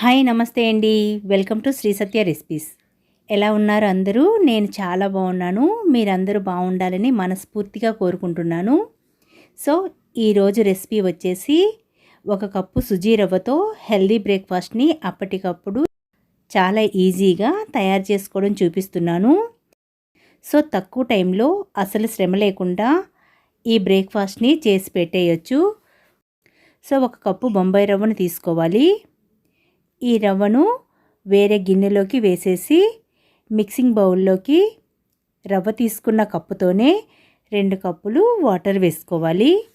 Hi నమస్తే అండి. Welcome to Sri Satya recipes. ఎలా ఉన్నారు అందరూ? నేను చాలా బాగున్నాను. మీరందరూ బాగుండాలని మనస్ఫూర్తిగా కోరుకుంటున్నాను. సో ఈరోజు రెసిపీ వచ్చేసి ఒక కప్పు సుజీ రవ్వతో హెల్దీ బ్రేక్ఫాస్ట్ని అప్పటికప్పుడు చాలా ఈజీగా తయారు చేసుకోవడం చూపిస్తున్నాను. సో తక్కువ టైంలో అసలు శ్రమ లేకుండా ఈ బ్రేక్ఫాస్ట్ని చేసి పెట్టేయచ్చు. సో ఒక కప్పు బొంబాయి రవ్వను తీసుకోవాలి. ఈ రవ్వను వేరే గిన్నెలోకి వేసేసి మిక్సింగ్ బౌల్లోకి రవ్వ తీసుకున్న కప్పుతోనే రెండు కప్పులు వాటర్ వేసుకోవాలి.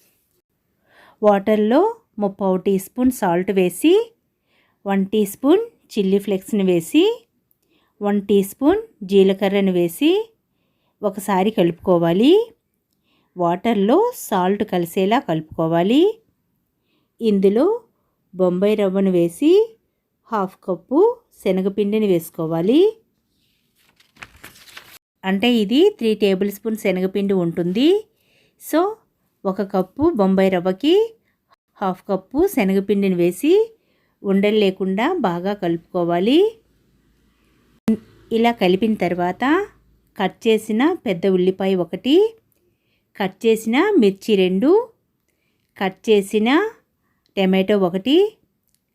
వాటర్లో ముప్పావు టీ స్పూన్ సాల్ట్ వేసి వన్ టీ స్పూన్ చిల్లీ ఫ్లెక్స్ని వేసి వన్ టీ స్పూన్ జీలకర్రను వేసి ఒకసారి కలుపుకోవాలి. వాటర్లో సాల్ట్ కలిసేలా కలుపుకోవాలి. ఇందులో బొంబాయి రవ్వను వేసి హాఫ్ కప్పు శనగపిండిని వేసుకోవాలి. అంటే ఇది త్రీ టేబుల్ స్పూన్ శనగపిండి ఉంటుంది. సో ఒక కప్పు బొంబాయి రవ్వకి హాఫ్ కప్పు శనగపిండిని వేసి ఉండలు లేకుండా బాగా కలుపుకోవాలి. ఇలా కలిపిన తర్వాత కట్ చేసిన పెద్ద ఉల్లిపాయ ఒకటి కట్ చేసిన మిర్చి రెండు కట్ చేసిన టమాటో ఒకటి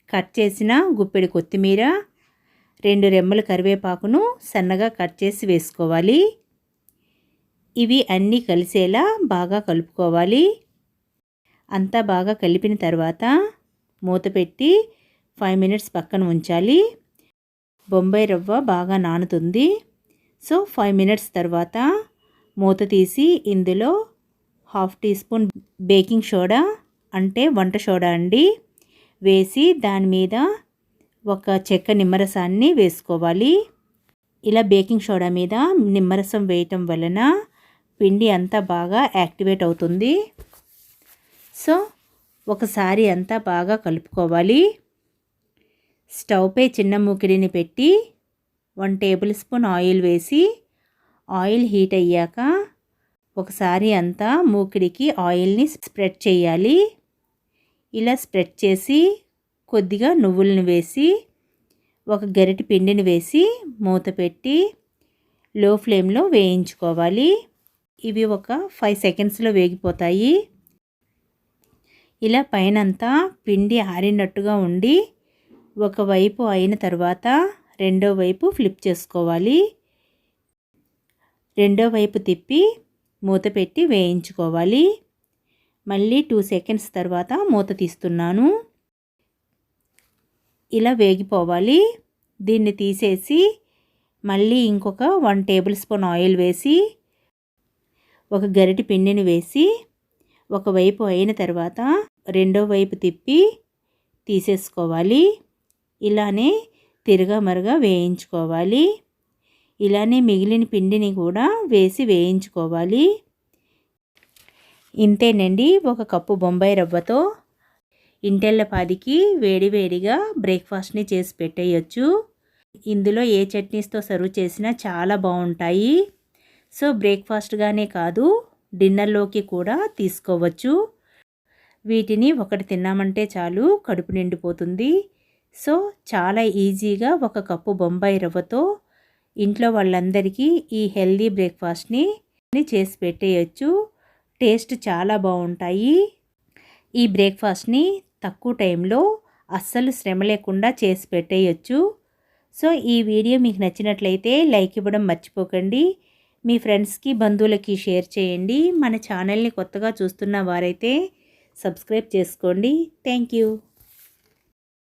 కట్ చేసిన గుప్పెడు కొత్తిమీర రెండు రెమ్మల కరివేపాకును సన్నగా కట్ చేసి వేసుకోవాలి. ఇవి అన్నీ కలిసేలా బాగా కలుపుకోవాలి. అంతా బాగా కలిపిన తర్వాత మూత పెట్టి ఫైవ్ మినిట్స్ పక్కన ఉంచాలి. బొంబాయి రవ్వ బాగా నానుతుంది. సో ఫైవ్ మినిట్స్ తర్వాత మూత తీసి ఇందులో half teaspoon baking soda అంటే వంట సోడా అండి. వేసి దాని మీద ఒక చెక్క నిమ్మరసాన్ని వేసుకోవాలి. ఇలా బేకింగ్ సోడా మీద నిమ్మరసం వేయటం వలన పిండి అంతా బాగా యాక్టివేట్ అవుతుంది. సో ఒకసారి అంతా బాగా కలుపుకోవాలి. స్టవ్పై చిన్న మూకిడిని పెట్టి వన్ టేబుల్ స్పూన్ ఆయిల్ వేసి ఆయిల్ హీట్ అయ్యాక ఒకసారి అంతా మూకిడికి ఆయిల్ని స్ప్రెడ్ చేయాలి. ఇలా స్ప్రెడ్ చేసి కొద్దిగా నువ్వులను వేసి ఒక గరిటి పిండిని వేసి మూత పెట్టి లో ఫ్లేమ్లో వేయించుకోవాలి. ఇవి ఒక ఫైవ్ సెకండ్స్లో వేగిపోతాయి. ఇలా పైనంతా పిండి ఆరినట్టుగా ఉండి ఒకవైపు అయిన తర్వాత రెండో వైపు ఫ్లిప్ చేసుకోవాలి. రెండో వైపు తిప్పి మూత పెట్టి వేయించుకోవాలి. మళ్ళీ టూ సెకండ్స్ తర్వాత మూత తీస్తున్నాను. ఇలా వేగిపోవాలి. దీన్ని తీసేసి మళ్ళీ ఇంకొక వన్ టేబుల్ స్పూన్ ఆయిల్ వేసి ఒక గరిటి పిండిని వేసి ఒకవైపు అయిన తర్వాత రెండో వైపు తిప్పి తీసేసుకోవాలి. ఇలానే తిరగా వేయించుకోవాలి. ఇలానే మిగిలిన పిండిని కూడా వేసి వేయించుకోవాలి. ఇంతేనండి. ఒక కప్పు బొంబాయి రవ్వతో ఇంటెల్లపాదికి వేడివేడిగా బ్రేక్ఫాస్ట్ని చేసి పెట్టేయచ్చు. ఇందులో ఏ చట్నీస్తో సర్వ్ చేసినా చాలా బాగుంటాయి. సో బ్రేక్ఫాస్ట్గానే కాదు డిన్నర్లోకి కూడా తీసుకోవచ్చు. వీటిని ఒకటి తిన్నామంటే చాలు కడుపు నిండిపోతుంది. సో చాలా ఈజీగా ఒక కప్పు బొంబాయి రవ్వతో ఇంట్లో వాళ్ళందరికీ ఈ హెల్దీ బ్రేక్ఫాస్ట్ని చేసి పెట్టేయచ్చు. టేస్ట్ చాలా బాగుంటాయి. ఈ బ్రేక్ఫాస్ట్ని తక్కువ టైంలో అస్సలు శ్రమ లేకుండా చేసి పెట్టేయచ్చు. సో ఈ వీడియో మీకు నచ్చినట్లయితే లైక్ ఇవ్వడం మర్చిపోకండి. మీ ఫ్రెండ్స్కి బంధువులకి షేర్ చేయండి. మన ఛానల్ని కొత్తగా చూస్తున్న వారైతే సబ్స్క్రైబ్ చేసుకోండి. Thank you.